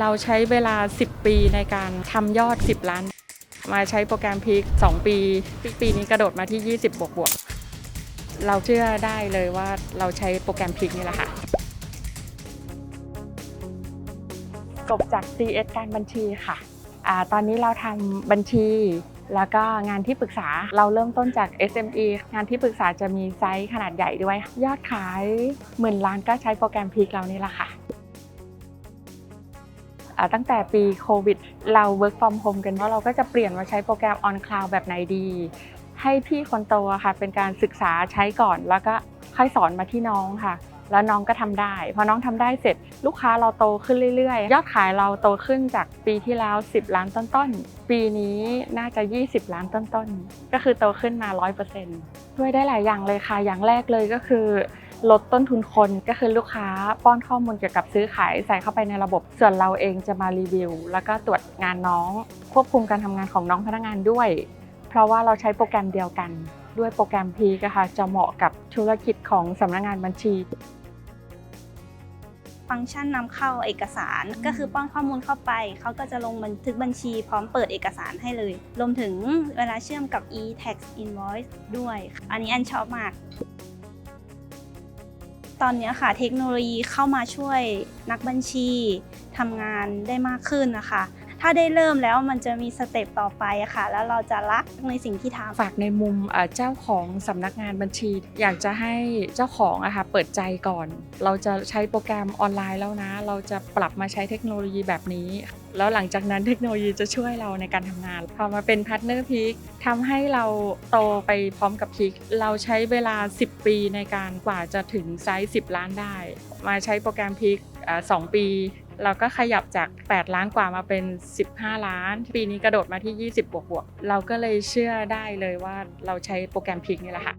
เราใช้เวลา 10 ปีในการทำยอด 10 ล้าน มาใช้โปรแกรมพีค2 ปีปีปีนี้กระโดดมาที่ 20 บวกบวกเราเชื่อได้เลยว่าเราใช้โปรแกรมพีคนี่แหละค่ะจบจาก CS การบัญชีค่ะอตอนนี้เราทำบัญชี แล้วก็งานที่ปรึกษาเราเริ่มต้นจาก SME งานที่ปรึกษาจะมีไซส์ขนาดใหญ่ด้วย ยอดขายหมื่นล้านก็ใช้โปรแกรมพีคเรานี่แหละค่ะ ตั้งแต่ปีโควิด เรา work from home กันว่าเราก็จะเปลี่ยนมาใช้โปรแกรม on cloud แบบไหนดี ให้พี่คนโตค่ะเป็นการศึกษาใช้ก่อน แล้วก็ค่อยสอนมาที่น้องค่ะ แล้วน้องก็ทำได้พอน้องทำได้เสร็จลูกค้าเราโตขึ้นเรื่อยๆ ยอดขายเราโตขึ้นจากปีที่แล้ว 10 ล้านต้นๆ ปีนี้น่าจะ 20 ล้านต้นๆ ก็คือโตขึ้นมา 100%ช่วยได้หลายอย่างเลยค่ะอย่างแรกเลยก็คือ ลดต้นทุนคนก็คือลูกค้าป้อนข้อมูลเกี่ยวกับซื้อขายใส่เข้าไปในระบบ ส่วนเราเองจะมารีวิว แล้วก็ตรวจงานน้อง ควบคุมการทำงานของน้องพนักงานด้วย เพราะว่าเราใช้โปรแกรมเดียวกัน ด้วยโปรแกรมพีกค่ะจะเหมาะกับธุรกิจของสำนักงานบัญชีฟังก์ชันนำเข้าเอกสารก็คือป้อนข้อมูลเข้าไป เขาก็จะลงบันทึกบัญชีพร้อมเปิดเอกสารให้เลย รวมถึงเวลาเชื่อมกับ e-tax invoice ด้วย อันนี้อันชอบมาก ตอนนี้ค่ะเทคโนโลยีเข้ามาช่วยนักบัญชีทำงานได้มากขึ้นนะคะ ถ้าได้เริ่มแล้วมันจะมีสเต็ปต่อไปอะค่ะ แล้วเราจะรักในสิ่งที่ทำฝากในมุมเอ่อเจ้าของสำนักงานบัญชี อยากจะให้เจ้าของอะค่ะเปิดใจก่อน เราจะใช้โปรแกรมออนไลน์แล้วนะ เราจะปรับมาใช้เทคโนโลยีแบบนี้ แล้วหลังจากนั้นเทคโนโลยีจะช่วยเราในการทำงานพอมาเป็นพาร์ทเนอร์พีคทำให้เราโตไปพร้อมกับพีคเราใช้เวลา 10 ปีในการกว่าจะถึงไซส์ 10 ล้านได้ มาใช้โปรแกรมพีคสองปี เราก็ขยับจาก 8 ล้านกว่ามาเป็น 15 ล้าน ปีนี้กระโดดมาที่ 20 บวกบวกๆเราก็เลยเชื่อได้เลยว่าเราใช้โปรแกรมพีคนี่แหละค่ะ